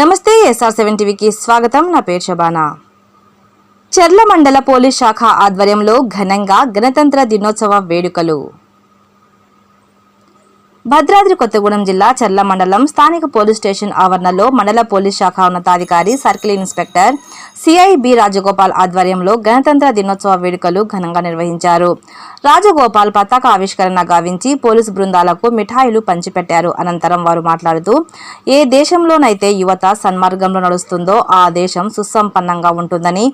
నమస్తే SR seven టీవీకి స్వాగతం. నా పేరు శబానా చెర్ల మండల పోలీస్ శాఖ ఆధ్వర్యంలో ఘనంగా గణతంత్ర దినోత్సవ వేడుకలు. భద్రాద్రి కొత్తగూడెం జిల్లా చర్ల మండలం స్థానిక పోలీస్ స్టేషన్ ఆవరణలో మండల పోలీస్ శాఖ ఉన్నతాధికారి సర్కిల్ ఇన్స్పెక్టర్ సిఐబి రాజగోపాల్ ఆధ్వర్యంలో గణతంత్ర దినోత్సవ వేడుకలు ఘనంగా నిర్వహించారు. రాజగోపాల్ పతాక ఆవిష్కరణ గావించి పోలీసు బృందాలకు మిఠాయిలు పంచిపెట్టారు. అనంతరం వారు మాట్లాడుతూ ఏ దేశంలోనైతే యువత సన్మార్గంలో నడుస్తుందో ఆ దేశం సుసంపన్నంగా ఉంటుందని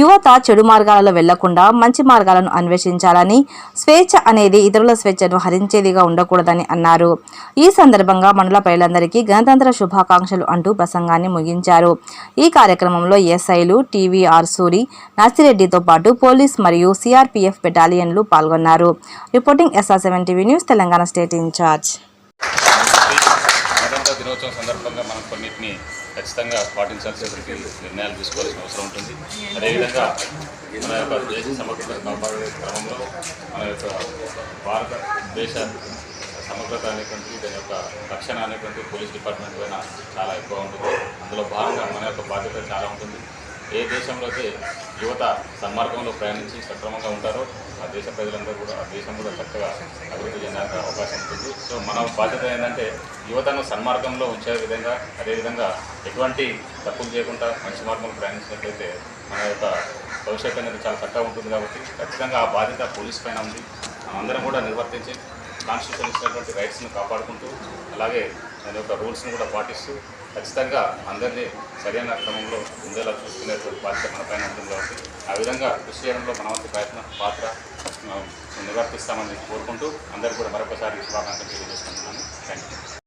యువత చెడు మార్గాలలో వెళ్ళకుండా మంచి మార్గాలను అన్వేషించాలని స్వేచ్ఛ అనేది ఇతరుల స్వేచ్ఛను హరించేదిగా ఉండకూడదని అన్నారు. ఈ సందర్భంగా మండల ప్రజలందరికీ గణతంత్ర శుభాకాంక్షలు అంటూ ప్రసంగాన్ని ముగించారు. ఈ కార్యక్రమంలో ఎస్ఐలు టీవీఆర్ సూరి నర్సిరెడ్డితో పాటు పోలీస్ మరియు సిఆర్పీఎఫ్ బెటాలియన్లు పాల్గొన్నారు. Reporting SR seven TV news Telangana state incharge. దినోత్సవం సందర్భంగా మనం కొన్నిటిని ఖచ్చితంగా పాటించాల్సినటువంటి నిర్ణయాలు తీసుకోవాల్సిన అవసరం ఉంటుంది. అదేవిధంగా మన యొక్క దేశ సమగ్రత కాపాడే క్రమంలో మన యొక్క భారతదేశ సమగ్రత అనేటువంటి దాని యొక్క రక్షణ అనేటువంటి పోలీస్ డిపార్ట్మెంట్ పైన చాలా ఎక్కువ ఉంటుంది. అందులో భాగంగా మన యొక్క బాధ్యత చాలా ఉంటుంది. ఏ దేశంలో అయితే యువత సన్మార్గంలో ప్రయాణించి సక్రమంగా ఉంటారో ఆ దేశ ప్రజలందరూ కూడా ఆ దేశం కూడా చక్కగా అభివృద్ధి చెందడానికి అవకాశం ఉంటుంది. సో మన బాధ్యత ఏంటంటే యువతను సన్మార్గంలో ఉంచే విధంగా అదేవిధంగా ఎటువంటి తప్పులు చేయకుండా మంచి మార్గంలో ప్రయాణించినట్లయితే మన యొక్క భవిష్యత్తు అనేది చాలా చక్కగా ఉంటుంది కాబట్టి ఖచ్చితంగా ఆ బాధ్యత పోలీస్ పైన ఉంది. అందరం కూడా నిర్వర్తించి కాన్స్టిట్యూషన్ ఇచ్చినటువంటి రైట్స్ని కాపాడుకుంటూ అలాగే దాని యొక్క రూల్స్ని కూడా పాటిస్తూ ఖచ్చితంగా అందరినీ సరైన క్రమంలో ఉండేలా చూసుకునేటువంటి బాధ్యత మన పైన ఉంటుంది కాబట్టి ఆ విధంగా కృషి చేయడంలో మన వంతు ప్రయత్న పాత్ర నివర్తిస్తామని నిర్వర్తిస్తామని కోరుకుంటూ అందరికీ కూడా మరొకసారి శుభాకాంక్షలు తెలియజేసుకుంటున్నాను థ్యాంక్ యూ